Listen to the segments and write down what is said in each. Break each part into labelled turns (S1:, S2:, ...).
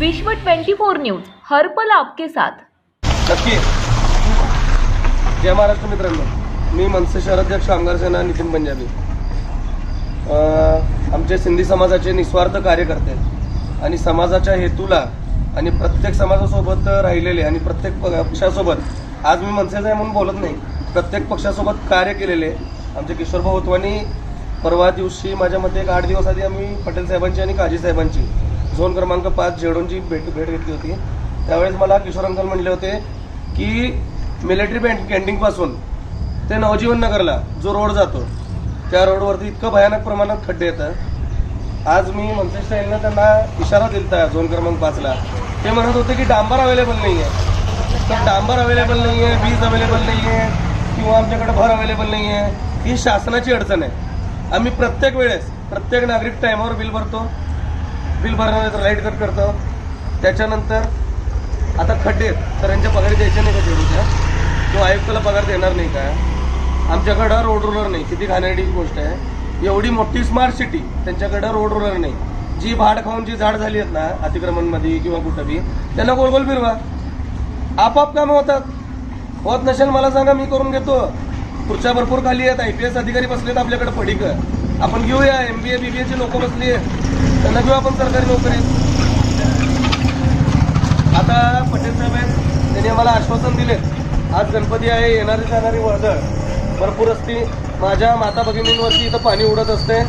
S1: विश्व 24 न्यूज हर्पल आपके साथ.
S2: नक्की. जय महाराष्ट्र मित्रांनो. मी मनसे शहराध्यक्ष आमदार सेना नितीन पंजाबी. आमचे सिंधी समाजाचे निस्वार्थ कार्यकर्ते आणि समाजाच्या हेतूला आणि प्रत्येक समाजासोबत राहिलेले आणि प्रत्येक प- पक्षासोबत आज मी मनसेचा आहे म्हणून बोलत नाही प्रत्येक पक्षासोबत कार्य केलेले आमचे किशोरभाऊ होतवानी परवा दिवशी माझ्या मते एक आठ दिवस आधी आम्ही पटेल साहेबांची आणि काजी साहेबांची झोन क्रमांक पाच झेडोनची भेट भेट घेतली होती. त्यावेळेस मला किशोर अंकल म्हणले होते की मिलिटरी बँक कॅन्टीनपासून ते नवजीवन नगरला जो रोड जातो त्या रोडवरती इतकं भयानक प्रमाणात खड्डे येतात. आज मी मनसे स्टाईलनं त्यांना इशारा दिलता झोन क्रमांक पाचला. ते म्हणत होते की डांबर अवेलेबल नाही आहे तर डांबर अवेलेबल नाही आहे वीज अवेलेबल नाही आहे किंवा आमच्याकडे भर अवेलेबल नाही आहे ही शासनाची अडचण आहे. आम्ही प्रत्येक वेळेस प्रत्येक नागरिक टायमावर बिल भरतो. बिल भरणार लाइट कट करतं. त्याच्यानंतर आता खड्डे तर यांच्या पगारी द्यायच्या नाही का जेवढ्या किंवा आयुक्ताला पगार देणार नाही का? आमच्याकडं रोड रोलर नाही किती घाणेरडीची गोष्ट आहे. एवढी मोठी स्मार्ट सिटी त्यांच्याकडं रोड रोलर नाही. जी भाड खाऊन जी झाड झाली आहेत ना अतिक्रमणमध्ये किंवा कुठं बी त्यांना गोल गोल फिरवा. आपाप कामं होतात. होत नसेल मला सांगा मी करून घेतो. खुर्च्या भरपूर खाली आहेत आय पी एस अधिकारी बसलेत आपल्याकडे पडीक. आपण घेऊया एम बी ए बी बी एची लोकं बसली आहेत. त्यांना घेऊ आपण सरकारी नोकरी. आता पटेल साहेब आहेत त्यांनी आम्हाला आश्वासन दिले. आज गणपती आहे येणारी जाणारी वर्दळ. भरपूर असती. माझ्या माता भगिनींवरती इथं पाणी उडत असते.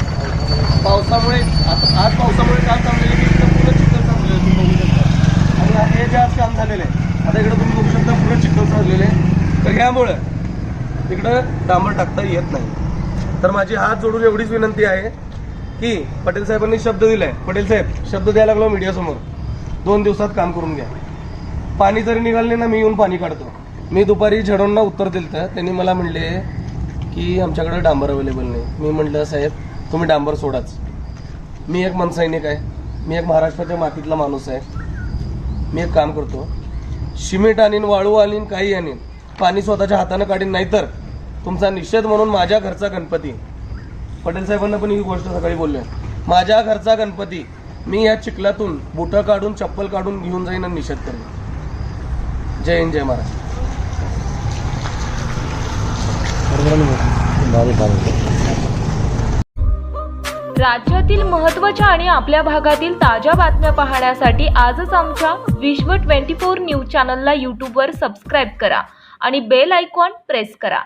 S2: पावसामुळे आता आज पावसामुळे काम थांबलेले की इथं पुढे चिखल थांबलेले तुम्ही बघू शकता. आणि हे जे आज काम झालेलं आहे आता इकडे तुम्ही बघू शकता पुढे चिखल चाललेलं आहे. तर ह्यामुळं तिकडं डांबर टाकता येत नाही. तर माझी हात जोडून एवढीच विनंती आहे. की पटेल साहेबांनी शब्द दिलाय. पटेल साहेब शब्द द्यायला लागलो मीडियासमोर दोन दिवसात काम करून घ्या. पाणी जरी निघाले ना मी येऊन पाणी काढतो. मी दुपारी झडोंना उत्तर दिलं तर त्यांनी मला म्हणले की आमच्याकडे डांबर अवेलेबल नाही. मी म्हटलं साहेब तुम्ही डांबर सोडाच. मी एक मनसैनिक आहे. मी एक महाराष्ट्राच्या मातीतला माणूस आहे. मी एक काम करतो. सिमेंट आणीन वाळू आणीन काही आणीन. पाणी स्वतःच्या हातानं काढीन. नाहीतर तुमचा निषेध म्हणून माझ्या घरचा गणपती पटेल साहेबांना पण ही गोष्ट सकाळी बोललोय. माझ्या घरचा गणपती मी या चिखलातून बुटं काढून चप्पल काढून घेऊन जाईन आणि निषेध करेन. जय हिंद जय महाराष्ट्र
S1: राज्यातील महत्त्वाच्या आणि आपल्या भागातील ताज्या बातम्या पाहण्यासाठी आजच आमच्या विश्व 24 न्यूज चॅनलला यूट्यूबवर सबस्क्राईब करा आणि बेल आयकॉन प्रेस करा.